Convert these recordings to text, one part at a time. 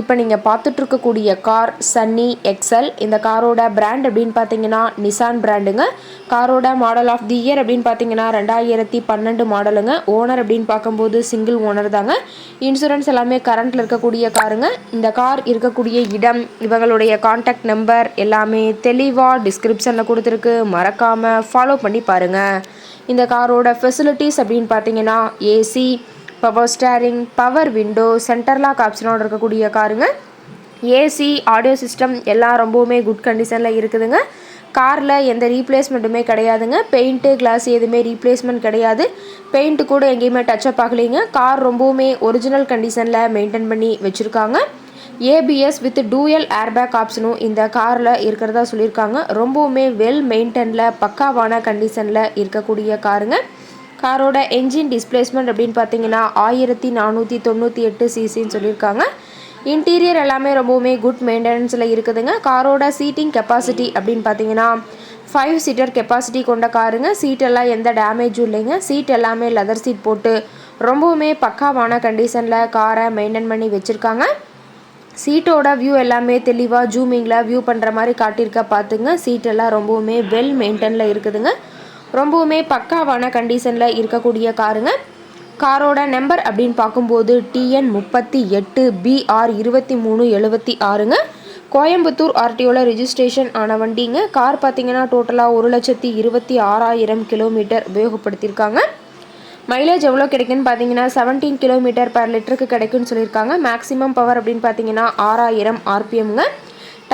இப்போ நீங்கள் பார்த்துட்ருக்கக்கூடிய car Sunny XL இந்த காரோட பிராண்ட் அப்படின்னு பார்த்தீங்கன்னா நிசான் பிராண்டுங்க காரோட மாடல் ஆஃப் தி இயர் அப்படின்னு பார்த்தீங்கன்னா ரெண்டாயிரத்தி பன்னெண்டு மாடலுங்க ஓனர் அப்படின்னு பார்க்கும்போது சிங்கிள் ஓனர் தாங்க. இன்சூரன்ஸ் எல்லாமே கரண்ட்டில் இருக்கக்கூடிய காருங்க. இந்த கார் இருக்கக்கூடிய இடம் இவங்களுடைய காண்டாக்ட் நம்பர் எல்லாமே தெளிவாக டிஸ்கிரிப்ஷனில் கொடுத்துருக்கு. மறக்காமல் ஃபாலோ பண்ணி பாருங்கள் இந்த காரோட ஃபெசிலிட்டிஸ் அப்படின்னு பார்த்தீங்கன்னா AC power steering power window centre lock ஆப்ஷனோட இருக்கக்கூடிய காருங்க ஏசி ஆடியோ சிஸ்டம் எல்லாம் ரொம்பவுமே குட் கண்டிஷனில் இருக்குதுங்க. காரில் எந்த ரீப்ளேஸ்மெண்ட்டுமே கிடையாதுங்க. பெயிண்ட்டு கிளாஸ் எதுவுமே ரீப்ளேஸ்மெண்ட் கிடையாது. பெயிண்ட்டு கூட எங்கேயுமே டச்சப் ஆகலைங்க. கார் ரொம்பவுமே ஒரிஜினல் கண்டிஷனில் மெயின்டைன் பண்ணி வச்சுருக்காங்க. ஏபிஎஸ் வித் டூயல் ஏர்பேக் ஆப்ஷனும் இந்த காரில் இருக்கிறதா சொல்லியிருக்காங்க. ரொம்பவுமே வெல் மெயின்டெனில் பக்காவான கண்டிஷனில் இருக்கக்கூடிய காருங்க காரோட என்ஜின் டிஸ்பிளேஸ்மெண்ட் அப்படின்னு பார்த்தீங்கன்னா ஆயிரத்தி நானூற்றி தொண்ணூற்றி எட்டு சிசின்னு சொல்லியிருக்காங்க. இன்டீரியர் எல்லாமே ரொம்பவுமே குட் மெயின்டெனன்ஸில் இருக்குதுங்க. காரோட சீட்டிங் கெப்பாசிட்டி அப்படின்னு பார்த்தீங்கன்னா ஃபைவ் சீட்டர் கெப்பாசிட்டி கொண்ட காருங்க. சீட்டெல்லாம் எந்த டேமேஜும் இல்லைங்க. சீட் எல்லாமே லெதர் சீட் போட்டு ரொம்பவுமே பக்காவான கண்டிஷனில் காரை மெயின்டைன் பண்ணி வச்சுருக்காங்க. சீட்டோட வியூ எல்லாமே தெளிவாக ஜூமிங்கில் வியூ பண்ணுற மாதிரி காட்டியிருக்க பார்த்துங்க. சீட்டெல்லாம் ரொம்பவுமே வெல் மெயின்டெனில் இருக்குதுங்க. ரொம்பவுமே பக்காவான கண்டிஷனில் இருக்கக்கூடிய காருங்க. காரோட நம்பர் அப்படின்னு பார்க்கும்போது டிஎன் முப்பத்தி எட்டு பிஆர் இருபத்தி மூணு எழுபத்தி ஆறுங்க. கோயம்புத்தூர் ஆர்டிஓவில் ரிஜிஸ்ட்ரேஷன் ஆன வண்டிங்க. கார் பார்த்தீங்கன்னா டோட்டலாக ஒரு லட்சத்தி இருபத்தி ஆறாயிரம் கிலோமீட்டர் உபயோகப்படுத்தியிருக்காங்க. மைலேஜ் எவ்வளோ கிடைக்குன்னு பார்த்தீங்கன்னா செவன்டீன் கிலோமீட்டர் பர் லிட்டருக்கு கிடைக்குன்னு சொல்லியிருக்காங்க. மேக்ஸிமம் பவர் அப்படின்னு பார்த்தீங்கன்னா ஆறாயிரம் ஆர்பிஎம்ங்க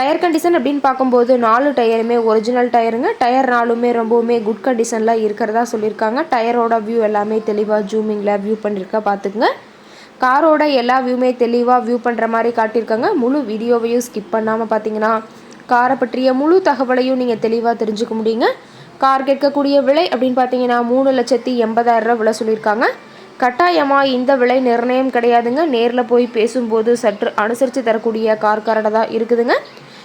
டயர் கண்டிஷன் அப்படின்னு பார்க்கும்போது நாலு டயருமே ஒரிஜினல் டயருங்க. டயர் நாலுமே ரொம்பவுமே குட் கண்டிஷனில் இருக்கிறதா சொல்லியிருக்காங்க. டயரோட வியூ எல்லாமே தெளிவாக ஜூமிங்கில் வியூ பண்ணியிருக்க பார்த்துக்குங்க. காரோட எல்லா வியூமே தெளிவாக வியூ பண்ணுற மாதிரி காட்டியிருக்காங்க. முழு வீடியோவையும் ஸ்கிப் பண்ணாமல் பார்த்தீங்கன்னா காரை பற்றிய முழு தகவலையும் நீங்கள் தெளிவாக தெரிஞ்சுக்க முடியுங்க. கார் கேட்கக்கூடிய விலை அப்படின்னு பார்த்தீங்கன்னா மூணு லட்சத்தி எண்பதாயிரம் விலை சொல்லியிருக்காங்க. கட்டாயமாக இந்த விலை நிர்ணயம் கிடையாதுங்க. நேரில் போய் பேசும்போது சற்று அனுசரித்து தரக்கூடிய கார் தான் இருக்குதுங்க.